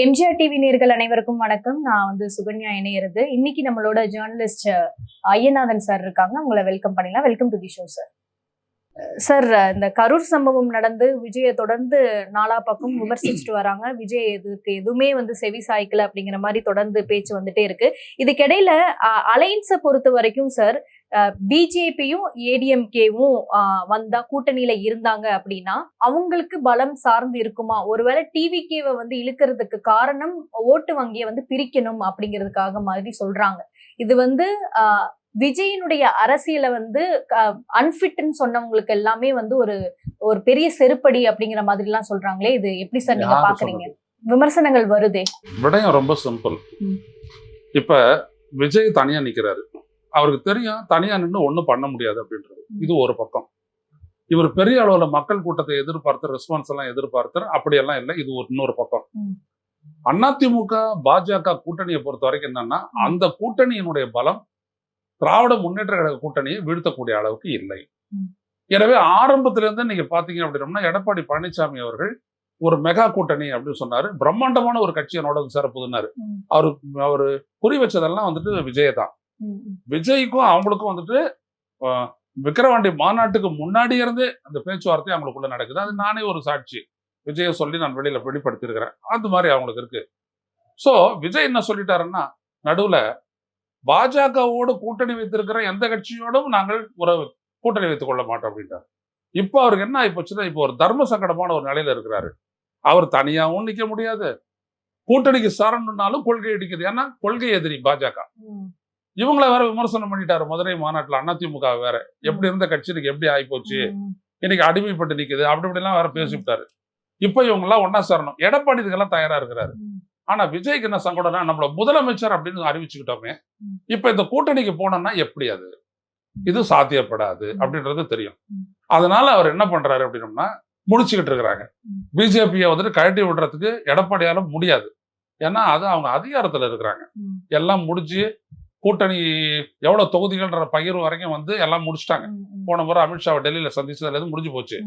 MGR TV நேர்கள் அனைவருக்கும் வணக்கம். நான் வந்து சுகன்யா இணையிறது. இன்னைக்கு நம்மளோட ஜேர்னலிஸ்ட் ஐயநாதன் சார் இருக்காங்க. உங்களை வெல்கம் பண்ணிடலாம். Welcome to the show sir sir இந்த கரூர் சம்பவம் நடந்து விஜயை தொடர்ந்து நாலா பக்கம் விமர்சிச்சுட்டு வராங்க. விஜய் இதுக்கு எதுவுமே வந்து செவி சாய்க்கல அப்படிங்கிற மாதிரி தொடர்ந்து பேச்சு வந்துட்டே இருக்கு. இதுக்கிடையில அலைன்ஸை பொறுத்த வரைக்கும் சார் பிஜேபியும் ஏடிஎம்கேவும் வந்தா கூட்டணியில இருந்தாங்க அப்படின்னா அவங்களுக்கு பலம் சார்ந்து இருக்குமா? ஒருவேளை டிவிகேவை வந்து இழுக்கிறதுக்கு காரணம் ஓட்டு வங்கியை வந்து பிரிக்கணும் அப்படிங்கிறதுக்காக மாதிரி சொல்றாங்க. இது வந்து விஜயினுடைய அரசியலை வந்து அன்ஃபிட்னு சொன்னவங்களுக்கு எல்லாமே வந்து ஒரு ஒரு பெரிய செருப்படி அப்படிங்கிற மாதிரி எல்லாம் சொல்றாங்களே இது எப்படி சார் நீங்க பாக்குறீங்க? விமர்சனங்கள் வருதே. விடயம் ரொம்ப சிம்பிள். இப்ப விஜய் தனியா நிக்கிறாரு. அவருக்கு தெரியும் தனியா நின்று ஒண்ணும் பண்ண முடியாது அப்படின்றது. இது ஒரு பக்கம். இவர் பெரிய அளவுல மக்கள் கூட்டத்தை எதிர்பார்த்து ரெஸ்பான்ஸ் எல்லாம் எதிர்பார்த்து அப்படியெல்லாம் இல்லை. இது ஒரு இன்னொரு பக்கம். அதிமுக பாஜக கூட்டணியை பொறுத்த வரைக்கும் என்னன்னா அந்த கூட்டணியினுடைய பலம் திராவிட முன்னேற்ற கழக கூட்டணியை வீழ்த்தக்கூடிய அளவுக்கு இல்லை. எனவே ஆரம்பத்துல இருந்து நீங்க பாத்தீங்க அப்படின்னா எடப்பாடி பழனிசாமி அவர்கள் ஒரு மெகா கூட்டணி அப்படின்னு சொன்னாரு. பிரம்மாண்டமான ஒரு கட்சி என்னோட சேர புதுனாரு ம். அவரு அவரு குறி வச்சதெல்லாம் வந்துட்டு விஜய் தான் ம், ம், விஜய்க்கும் அவங்களுக்கும் வந்துட்டு விக்கிரவாண்டி மாநாட்டுக்கு முன்னாடி இருந்தே அந்த பேச்சுவார்த்தை அவங்களுக்குள்ள நடக்குது. அது நானே ஒரு சாட்சி. விஜயை சொல்லி நான் வெளியில வெளிப்படுத்தியிருக்கிறேன். அந்த மாதிரி அவங்களுக்கு இருக்கு. சோ விஜய் என்ன சொல்லிட்டாருன்னா நடுவுல பாஜகவோடு கூட்டணி வைத்திருக்கிற எந்த கட்சியோடும் நாங்கள் ஒரு கூட்டணி வைத்துக் கொள்ள மாட்டோம் அப்படின்ட்டார் இப்போ அவருக்கு என்ன ஆயிப்போச்சுன்னா இப்போ ஒரு தர்ம சங்கடமான ஒரு நிலையில இருக்கிறாரு. அவர் தனியாகவும் நிக்க முடியாது. கூட்டணிக்கு சரணுன்னாலும் கொள்கை அடிக்குது ஏன்னா கொள்கை எதிரி பாஜக. இவங்கள வேற விமர்சனம் பண்ணிட்டாரு மதுரை மாநாட்டுல அதிமுக வேற. எப்படி இருந்த கட்சி இன்னைக்கு எப்படி ம், இன்னைக்கு அடிமைப்பட்டு நிக்குது அப்படி இப்படிலாம் வேற பேசிவிட்டாரு. இப்ப இவங்க எல்லாம் ஒன்னா சேரணும். எடப்பாடி இதுக்கெல்லாம் தயாரா இருக்கிறாரு. ஆனா விஜய்க்கு என்ன சங்கடம்னா நம்மள முதலமைச்சர் அப்படின்னு அறிவிச்சுக்கிட்டோமே. இப்ப இந்த கூட்டணிக்கு போனோம்னா எப்படி அது? இது சாத்தியப்படாது. அப்படின்றது தெரியும். அதனால அவர் என்ன பண்றாரு அப்படின்னம்னா முடிச்சுக்கிட்டு இருக்கிறாங்க. பிஜேபியை வந்துட்டு கழட்டி விடுறதுக்கு எடப்பாடியால முடியாது. ஏன்னா அது அவங்க அதிகாரத்துல இருக்கிறாங்க. எல்லாம் முடிஞ்சு கூட்டணி எவ்வளவு தொகுதிகள்ன்ற பகிர்வு வரைக்கும் வந்து எல்லாம் முடிச்சிட்டாங்க. போன முறை அமித்ஷாவை டெல்லியில சந்திச்சதுல இருந்து முடிஞ்சு போச்சு.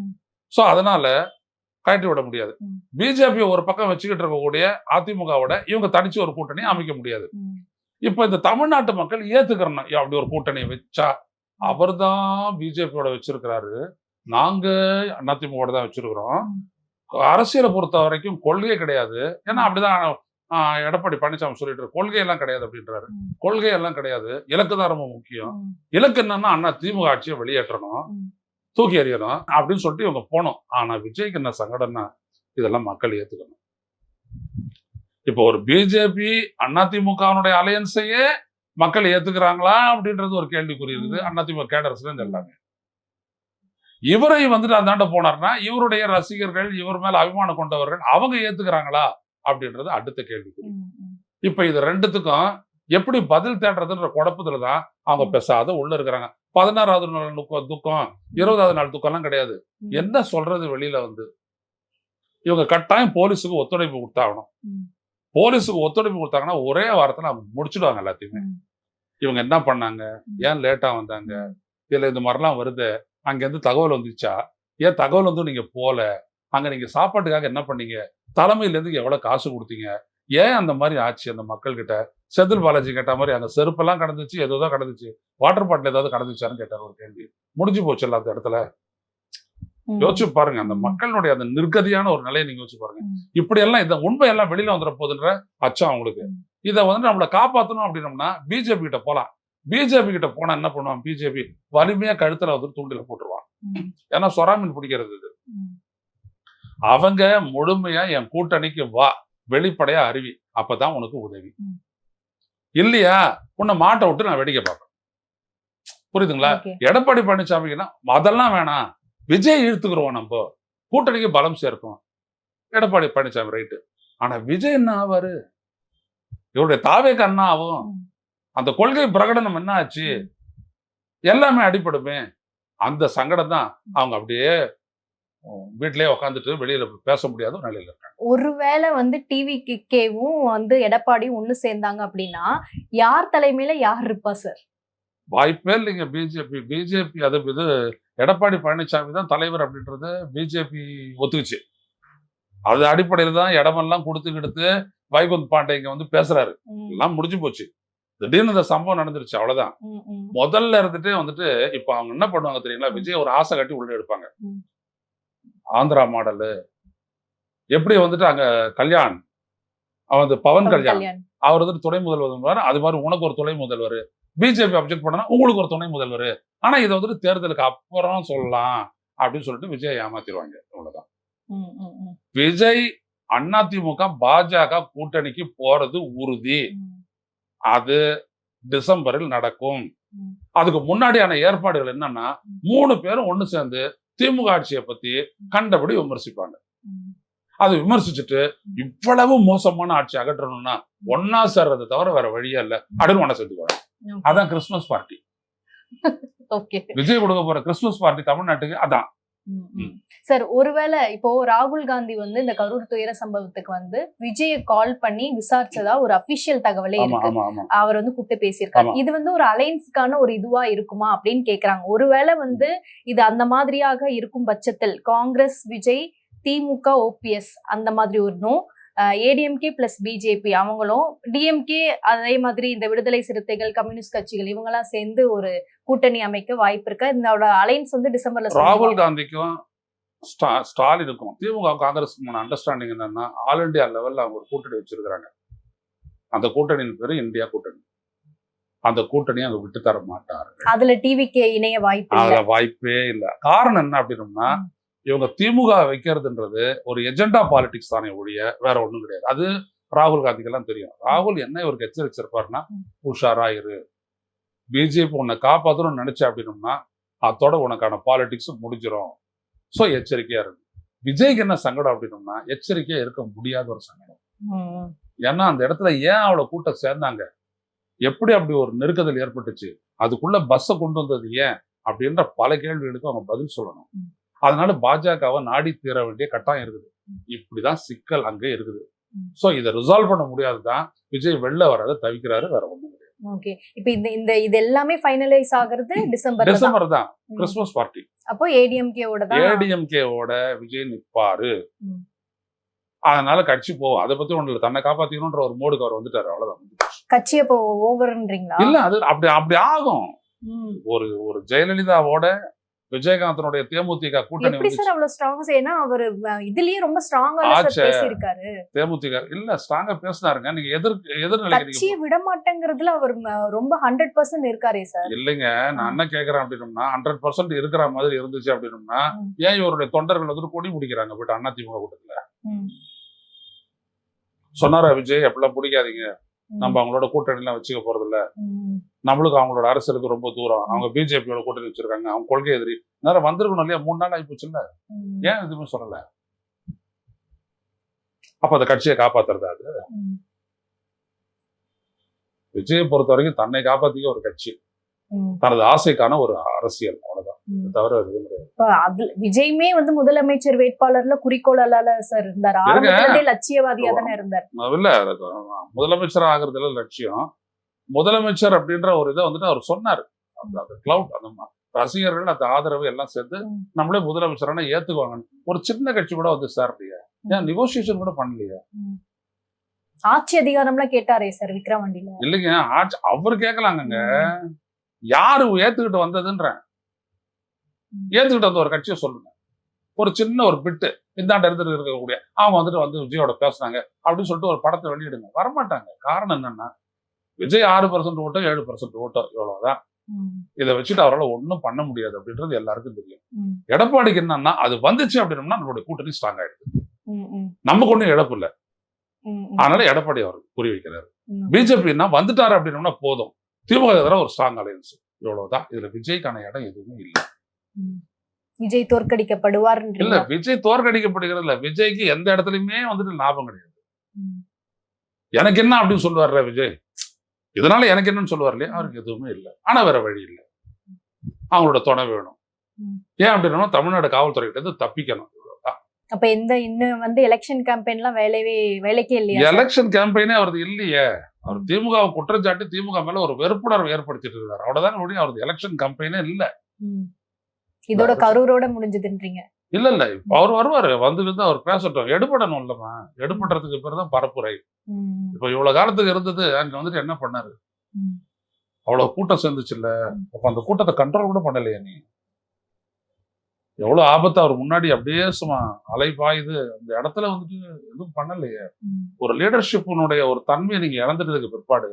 சோ அதனால கழட்டி விட முடியாது. பிஜேபி ஒரு பக்கம் வச்சுக்கிட்டு இருக்கக்கூடிய அதிமுகவோட இவங்க தனிச்சு ஒரு கூட்டணி அமைக்க முடியாது. இப்ப இந்த தமிழ்நாட்டு மக்கள் ஏத்துக்கிறணும் அப்படி ஒரு கூட்டணி வச்சா அவர்தான் பிஜேபியோட வச்சிருக்கிறாரு. நாங்க அதிமுக தான் வச்சிருக்கிறோம். அரசியலை பொறுத்த வரைக்கும் கொள்கை கிடையாது. ஏன்னா அப்படிதான் எடப்பாடி பழனிசாமி சொல்லிட்டு இருக்காரு. கொள்கை எல்லாம் கிடையாது அப்படின்றாரு. ம். கொள்கை எல்லாம் கிடையாது. இலக்கு தான் ரொம்ப முக்கியம். இலக்கு என்னன்னா அண்ணா திமுக ஆட்சியை வெளியேற்றணும். தூக்கி எறியணும் அப்படின்னு சொல்லிட்டு இவங்க போனோம். ஆனா விஜய்க்கு என்ன சங்கடம்னா இதெல்லாம் மக்கள் ஏத்துக்கணும். இப்போ ஒரு பிஜேபி அதிமுகவுடைய அலையன்ஸையே மக்கள் ஏத்துக்கிறாங்களா அப்படின்றது ஒரு கேள்விக்குறி இருக்குது. அதிமுக கேடர்ஸ்ல எல்லாமே. இவரை வந்துட்டு அந்தாண்ட போனார்னா இவருடைய ரசிகர்கள் இவர் மேல அபிமானம் கொண்டவர்கள் அவங்க ஏத்துக்கிறாங்களா? அப்படின்றது அடுத்த ம். இப்ப இது ரெண்டுத்துக்கும் எப்படி பதில் தேடுறதுன்ற குழப்பத்துல தான் அவங்க பெசாத உள்ள இருக்கிறாங்க. பதினாறாவது நாள் துக்கம் இருபதாவது நாள் துக்கம்லாம் கிடையாது. என்ன சொல்றது வெளியில வந்து? இவங்க கட்டாயம் போலீஸுக்கு ஒத்துழைப்பு கொடுத்தாகணும். போலீஸுக்கு ஒத்துழைப்பு கொடுத்தாங்கன்னா ஒரே வாரத்துல அவங்க முடிச்சிடுவாங்க எல்லாத்தையுமே. இவங்க என்ன பண்ணாங்க. ஏன் லேட்டா வந்தாங்க? இதுல இந்த மாதிரிலாம் வருது அங்க இருந்து தகவல் வந்துச்சா? ஏன் தகவல் வந்து நீங்க போல? அங்க நீங்க சாப்பாட்டுக்காக என்ன பண்ணீங்க? தலைமையில இருந்து எவ்வளவு காசு கொடுத்தீங்க ஏன் அந்த மாதிரி ஆச்சு அந்த மக்கள் கிட்ட செந்தில் பாலாஜி கேட்ட மாதிரி அங்க செருப்பெல்லாம் கடந்துச்சு ஏதோ தான் கடந்துச்சு வாட்டர் பாட்டில் ஏதாவது கடந்துச்சான்னு கேட்டார் ஒரு கேள்வி முடிஞ்சு போச்சு அந்த இடத்துல. யோசிச்சு பாருங்க அந்த. மக்களுடைய அந்த நிர்கதியான ஒரு நிலையை நீங்க யோசிச்சு பாருங்க. இப்படி எல்லாம் இந்த உண்மை எல்லாம் வெளியில வந்துட போகுதுன்ற அச்சம் அவங்களுக்கு. இதை வந்து நம்மளை காப்பாத்தணும் அப்படின்னம்னா பிஜேபி கிட்ட போலாம் பிஜேபி கிட்ட போனா என்ன பண்ணுவான் பிஜேபி வலிமையா கழுத்துல வந்து தூண்டில போட்டுருவான். ஏன்னா சொராமீன் பிடிக்கிறது இது. அவங்க முழுமையா என் கூட்டணிக்கு வா வெளிப்படையா அறிவி அப்பதான் உனக்கு உதவி. இல்லையா? உன்னை மாட்ட விட்டு நான் வேடிக்கை பார்ப்பேன். புரியுதுங்களா. எடப்பாடி பழனிசாமிக்குன்னா அதெல்லாம் வேணாம். விஜய் இழுத்துக்கிறோம் நம்ம. கூட்டணிக்கு பலம் சேர்க்கும். எடப்பாடி பழனிசாமி ரைட்டு. ஆனா விஜய் என்ன ஆவாரு? இவருடைய தாவேக்கு என்ன ஆகும். அந்த கொள்கை பிரகடனம் என்ன ஆச்சு? எல்லாமே அடிபடுமே. அந்த சங்கடம் தான் அவங்க அப்படியே உம், வீட்டிலேயே உட்காந்துட்டு வெளியில பேச முடியாத ஒரு நிலையில இருக்காங்க. ஒருவேளை வந்து டிவி கேவும் வந்து எடப்பாடியும் ஒண்ணு சேர்ந்தாங்க அப்படின்னா யார் தலைமையில யார் இருப்பா சார்? வாய்ப்பே இல்லைங்க. பிஜேபி பிஜேபி அது இது எடப்பாடி பழனிசாமி தான் தலைவர் அப்படின்றது பிஜேபி ஒத்துக்குச்சு. அது அடிப்படையில் தான் இடமெல்லாம் கொடுத்து கொடுத்து வைகுந்த் பாண்டே இங்க வந்து பேசுறாரு. எல்லாம் முடிஞ்சு போச்சு. திடீர்னு இந்த சம்பவம் நடந்துருச்சு அவ்வளவுதான். முதல்ல இருந்துட்டு வந்துட்டு இப்ப அவங்க என்ன பண்ணுவாங்க தெரியுங்களா? விஜய் ஒரு ஆசை கட்டி உள்ள எடுப்பாங்க. ஆந்திரா மாடலு. எப்படி வந்துட்டு அங்க கல்யாண் அவன் பவன் கல்யாண். அவர் வந்துட்டு துணை முதல்வர் அது மாதிரி உனக்கு ஒரு துணை முதல்வர். பிஜேபி அப்செக்ட் பண்ணனா உங்களுக்கு ஒரு துணை முதல்வர். ஆனா இதை வந்துட்டு தேர்தலுக்கு அப்புறம் சொல்லலாம் அப்படின்னு சொல்லிட்டு விஜய் ஏமாத்திடுவாங்க. அவ்வளவுதான். விஜய் அதிமுக பாஜக கூட்டணிக்கு போறது உறுதி. அது டிசம்பரில் நடக்கும். அதுக்கு முன்னாடியான ஏற்பாடுகள் என்னன்னா மூணு பேரும் ஒண்ணு சேர்ந்து திமுக ஆட்சியை பத்தி கண்டபடி விமர்சிப்பாங்க. அது விமர்சிச்சுட்டு இவ்வளவு மோசமான ஆட்சி அகற்றணும்னா ஒன்னா சேர்றதை தவிர வேற வழியே இல்ல. அப்படின்னு ஒண்ணா சேர்த்துக்குவாங்க Okay. அதான் கிறிஸ்துமஸ் பார்ட்டி. விஜய் கொடுக்க போற கிறிஸ்துமஸ் பார்ட்டி தமிழ்நாட்டுக்கு அதான். சார் ஒருவேளை இப்போ ராகுல் காந்தி வந்து இந்த கரூர் துயர சம்பவத்துக்கு வந்து விஜய கால் பண்ணி விசாரிச்சதா ஒரு அபிஷியல் தகவலே இருக்கு. அவர் வந்து கூப்பிட்டு பேசியிருக்காரு. இது வந்து ஒரு அலைன்ஸ்க்கான ஒரு இதுவா இருக்குமா அப்படின்னு கேக்குறாங்க. ஒருவேளை வந்து இது அந்த மாதிரியாக இருக்கும் பட்சத்தில் காங்கிரஸ் விஜய் திமுக ஓபிஎஸ் அந்த மாதிரி ஒரு நோ ஏடிஎம்கே பிளஸ் பிஜேபி அவங்களும் டிஎம்கே அதே மாதிரி இந்த விடுதலை சிறுத்தைகள் கம்யூனிஸ்ட் கட்சிகள் இவங்கெல்லாம் சேர்ந்து ஒரு கூட்டணி அமைக்க வாய்ப்பு இருக்கு. இதோட அலைன்ஸ் வந்து டிசம்பர்ல ராகுல். காந்திக்கும் ஸ்டா- ஸ்டாலினுக்கும் திமுக காங்கிரஸுக்குமான அண்டர்ஸ்டாண்டிங் என்னன்னா ஆல் இந்தியா லெவல்ல அவங்க ஒரு கூட்டணி வச்சிருக்கிறாங்க. அந்த கூட்டணியின் பேரு இந்தியா கூட்டணி. அந்த கூட்டணியை அவங்க விட்டு தர மாட்டார். அதுல டிவிக்கு இணைய வாய்ப்பு அதுல வாய்ப்பே இல்லை. காரணம் என்ன அப்படின்னம்னா ம். இவங்க திமுக வைக்கிறதுன்றது ஒரு எஜெண்டா பாலிடிக்ஸ் தானே ஒழிய வேற ஒண்ணும் கிடையாது. அது ராகுல் காந்திக்கெல்லாம் தெரியும். ராகுல் என்ன இவருக்கு எச்சரிச்சிருப்பாருன்னா. உஷாரா இரு. பிஜேபி உன்னை காப்பாற்றணும்னு நினைச்ச அப்படின்னம்னா அதோட உனக்கான பாலிடிக்ஸ் முடிஞ்சிரும். ஸோ எச்சரிக்கையா இருக்கு விஜய்க்கு என்ன சங்கடம் அப்படின்னம்னா எச்சரிக்கையா இருக்க முடியாத ஒரு சங்கடம். ஏன்னா அந்த இடத்துல ஏன் அவளை கூட்டம் சேர்ந்தாங்க? எப்படி அப்படி ஒரு நெருக்கதல் ஏற்பட்டுச்சு? அதுக்குள்ள பஸ்ஸை கொண்டு வந்தது ஏன்? அப்படின்ற பல கேள்விகளுக்கு அவங்க பதில் சொல்லணும். அதனால பாஜகவை நாடி தீர வேண்டிய கட்டாயம் இருக்குது. இப்படிதான் சிக்கல் அங்கே இருக்குது. சோ இதை ரிசால்வ் பண்ண முடியாதுதான். விஜய் வெளில வராத தவிக்கிறாரு வேற கிடையாது. ஓகே இப்ப இந்த இந்த இது எல்லாமே ஃபைனலைஸ் ஆகுறது டிசம்பர் டிசம்பர் தான். கிறிஸ்துமஸ் பார்ட்டி அப்போ ஏடிஎம்கேவோட தான் ஏடிஎம்கேவோட விஜய் நிப்பாரு. அதனால கட்சி போவோம் அதை பத்தி ஒண்ணு தன்னை காப்பாத்திக்கணும்ன்ற ஒரு மோடுக்கு அவர் வந்துட்டாரு. அவ்வளவுதான். கட்சி அப்போ ஓவர்ன்றீங்களா இல்ல அது அப்படி அப்படி ஆகும். ஒரு ஒரு ஜெயலலிதாவோட விஜயகாந்தனுடைய தேமுதிக கூட்டணி எப்படி வந்து சார் அவ்வளவு ஸ்ட்ராங் ஏன்னா அவர் இதுலயே ரொம்ப ஸ்ட்ராங்கா. பேசியிருக்காரு. தேமுதிக இல்ல ஸ்ட்ராங்கா பேசினாருங்க. நீங்க எதிர் எதிர்நிலைக்கு கட்சியை விட மாட்டேங்கிறதுல அவர் ரொம்ப ஹண்ட்ரட் பர்சன்ட் இருக்காரே சார். இல்லைங்க நான் என்ன கேக்குறேன் அப்படின்னம்னா ஹண்ட்ரட் பர்சன்ட் இருக்கிற மாதிரி இருந்துச்சு அப்படின்னம்னா ம். ஏன் இவருடைய தொண்டர்கள் வந்துட்டு கொடி பிடிக்கிறாங்க போயிட்டு அண்ணா திமுக கூட்டத்துல? சொன்னாரா விஜய் அப்படிலாம் பிடிக்காதீங்க. நம்ம அவங்களோட கூட்டணி எல்லாம் வச்சுக்க போறது இல்ல நம்மளுக்கு அவங்களோட அரசியலுக்கு ரொம்ப தூரம். அவங்க பிஜேபியோட கூட்டணி வச்சிருக்காங்க. அவங்க கொள்கை எதிரி. நேரம் வந்திருக்கணும் இல்லையா மூணு நாள் ஆகி இல்ல ஏன் எதுவுமே சொல்லல? அப்ப அந்த கட்சியை காப்பாத்துறதா அது? விஜயை பொறுத்த வரைக்கும் தன்னை காப்பாத்திக்க ஒரு கட்சி. தனது ஆசைக்கான ஒரு அரசியல் அவ்வளவுதான். தவிர எதுவும் விஜய்மே வந்து முதலமைச்சர் வேட்பாளர்ல குறிக்கோளால சார் இருந்தார். லட்சியவாதியா தானே இருந்தார். இல்ல முதலமைச்சர் ஆகிறதுல லட்சியம். முதலமைச்சர் அப்படின்ற ஒரு இதை வந்துட்டு அவர் சொன்னாரு. அந்த அந்த கிளவுட் அந்த ரசிகர்கள் அந்த ஆதரவு எல்லாம் சேர்த்து. நம்மளே முதலமைச்சரான ஏத்துக்குவாங்க ஒரு சின்ன கட்சி கூட வந்து சேரலையே ஏன் நெகோசியேஷன் கூட பண்ணலையே? ஆட்சி அதிகாரம்லாம் கேட்டாரே சார் விக்ரவாண்டியில? இல்லைங்க ஆட்சி அவர் கேட்கலாங்கங்க யாரு ஏத்துக்கிட்டு வந்ததுன்றேன் ம். ஏத்துக்கிட்டு வந்த ஒரு கட்சியை சொல்லுங்க. ஒரு சின்ன ஒரு பிட்டு இந்தாண்ட இருந்து இருக்கக்கூடிய அவங்க வந்துட்டு வந்து விஜயோட பேசுனாங்க அப்படின்னு சொல்லிட்டு ஒரு படத்தை வெளியிடுங்க. வரமாட்டாங்க. காரணம் என்னன்னா விஜய் ஆறு பர்சன்ட் ஓட்டோ ஏழு பர்சன்ட் ஓட்டோ இவ்வளவுதான். இதை வச்சுட்டு அவரால் ஒன்றும் பண்ண முடியாது அப்படின்றது எல்லாருக்கும் தெரியும். எடப்பாடிக்கு என்னன்னா அது வந்துச்சு அப்படின்னம்னா நம்மளுடைய கூட்டணி ஸ்ட்ராங் ஆயிடுது. நமக்கு ஒன்றும் இழப்பு இல்லை. அதனால எடப்பாடி அவர் குறி வைக்கிறாரு. பிஜேபின்னா வந்துட்டாரு அப்படின்னம்னா போதும். திமுக எதிராக ஒரு ஸ்ட்ராங் அலையன்ஸ் இவ்வளவுதான். இதுல விஜய்க்கான இடம் எதுவுமே இல்லை. விஜய் தோற்கடிக்கப்படுவார் இல்ல விஜய் தோற்கடிக்கப்படுகிறது இல்ல. விஜய்க்கு எந்த இடத்துலயுமே வந்துட்டு லாபம் கிடையாது. எனக்கு என்ன அப்படின்னு சொல்லுவார்ல விஜய்? இதனால எனக்கு என்னன்னு சொல்லுவார் இல்லையா? அவருக்கு எதுவுமே இல்லை. ஆனா வேற வழி இல்லை. அவங்களோட துணை வேணும். ஏன் அப்படின்னா தமிழ்நாடு காவல்துறை கிட்ட இருந்து தப்பிக்கணும். அப்ப இந்த இன்னும் வந்து எலெக்ஷன் கேம்பெயின்லாம் வேலையே வேலைக்கே இல்லையா? எலெக்ஷன் கேம்பெயினே அவரது இல்லையே. அவர் திமுக வை குற்றச்சாட்டு திமுக மேல ஒரு வெறுப்புணர்வு ஏற்படுத்திட்டு இருக்காரு. அவ்வளவுதான் முடியும் அவரது எலெக்ஷன் கம்பெயினே இல்ல. இதோட கரூரோட முடிஞ்சதுன்றீங்க. இல்ல இல்ல. அவர் வருவாரு. வந்து வந்து அவர் பேசட்டும் எடுபடணும் இல்லம்மா. எடுபடுறதுக்கு பேர் தான் பரப்புரை. இப்ப இவ்வளவு காலத்துக்கு இருந்தது. அங்க வந்துட்டு என்ன பண்ணாரு. அவ்வளவு கூட்டம் சேர்ந்துச்சு இல்ல. அப்ப அந்த கூட்டத்தை கண்ட்ரோல் கூட பண்ணலையா நீ? எவ்வளவு ஆபத்து அவர் முன்னாடி அப்படியே சும்மா அலை பாயுது அந்த இடத்துல வந்துட்டு எதுவும் பண்ணலையே. ஒரு லீடர்ஷிப்பினுடைய ஒரு தன்மையை நீங்க இழந்துட்டதுக்கு பிற்பாடு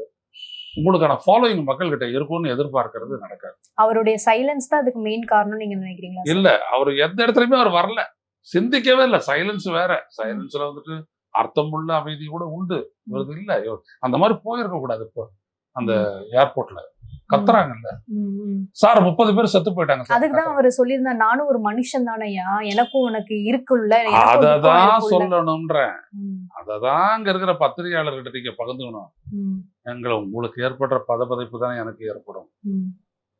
உங்களுக்கான ஃபாலோயிங் மக்கள்கிட்ட இருக்கும்னு எதிர்பார்க்கறது நடக்காது. அவருடைய சைலன்ஸ் தான் அதுக்கு மெயின் காரணம் நீங்க நினைக்கிறீங்களா? இல்ல அவர் எந்த இடத்துலயுமே அவர் வரல. சிந்திக்கவே இல்ல. சைலன்ஸ் வேற. சைலன்ஸ்ல வந்துட்டு அர்த்தமுள்ள அமைதி கூட உண்டு. இவரது இல்ல. அந்த மாதிரி போயிருக்க கூடாது இப்போ அந்த ஏர்போர்ட்ல கத்துறாங்கல்ல. சார் முப்பது பேர் செத்து போயிட்டாங்க. அதுக்குதான் அவர் சொல்லியிருந்தார் நானும் ஒரு மனுஷன் தானையா எனக்கும் உனக்கு இருக்குல்ல அததான். சொல்லணும்ன்றேன். அததான் அங்க இருக்கிற பத்திரிகையாளர்கிட்ட நீங்க பகிர்ந்துக்கணும். எங்களை உங்களுக்கு ஏற்படுற பதப்பதைப்பு தான் எனக்கு ஏற்படும்.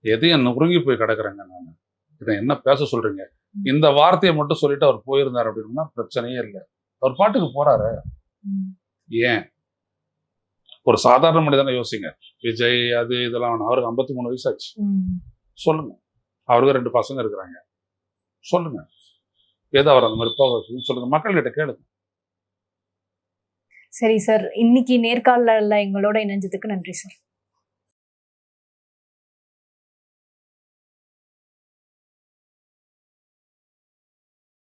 எதையும் நுறுங்கி போய் கிடக்குறேங்க நான். இதை என்ன பேச சொல்றீங்க? இந்த வார்த்தையை மட்டும் சொல்லிட்டு அவர் போயிருந்தார் அப்படின்னா பிரச்சனையே இல்லை. அவர் பாட்டுக்கு போறாரு. ஏன்? ஒரு சாதாரண மனிதனை யோசிங்க. விஜய் அது இதெல்லாம் அவருக்கு ஐம்பத்தி மூணு வயசு ஆச்சு சொல்லுங்க. அவருக்கு ரெண்டு பசங்க இருக்கிறாங்க. சொல்லுங்க. ஏதோ அவர் அந்த மாதிரி போக சொல்லுங்க. மக்கள்கிட்ட கேளுங்க. சரி சார். இன்னைக்கு நேர்காணல எங்களோட இணைஞ்சதுக்கு நன்றி சார்.